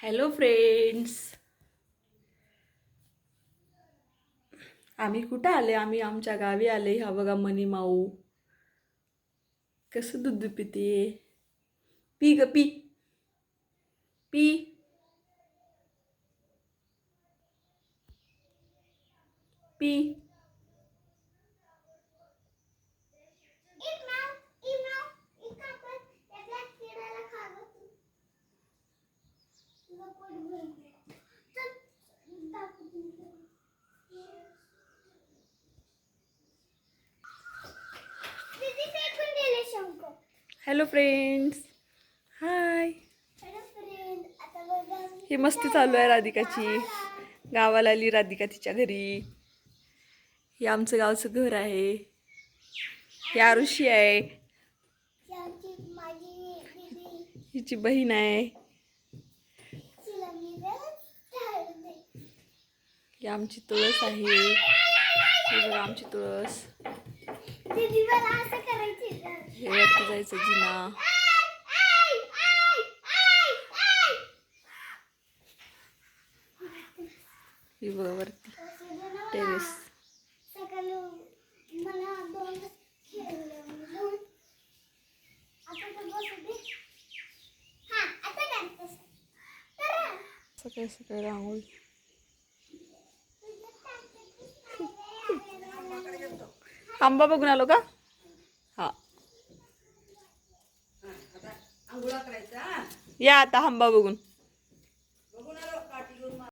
Hello friends. आम्ही कुठं आले? आम्ही आमच्या गावी आले. हा बघा मनी माऊ. कसं दूध पिते? पी ग पी. पी. पी. हॅलो फ्रेंड्स हाय ही मस्ती चालू आहे राधिकाची. गावाला आली राधिका तिच्या घरी. हे आमचं गावचं घर आहे. ही आरुषी आहे. हिची बहीण आहे. ही आमची तुळस आहे. आमची तुळस. हे वरती जायचं जिना. ही बघा वरती. टेरेस सकाळी मला दोन खेळले दोन आता तर बसू दे हा आता काय तर सकाळी सकाळी रांगोळी आंबा बघून आलो का? हा. या आता आंबा बघून.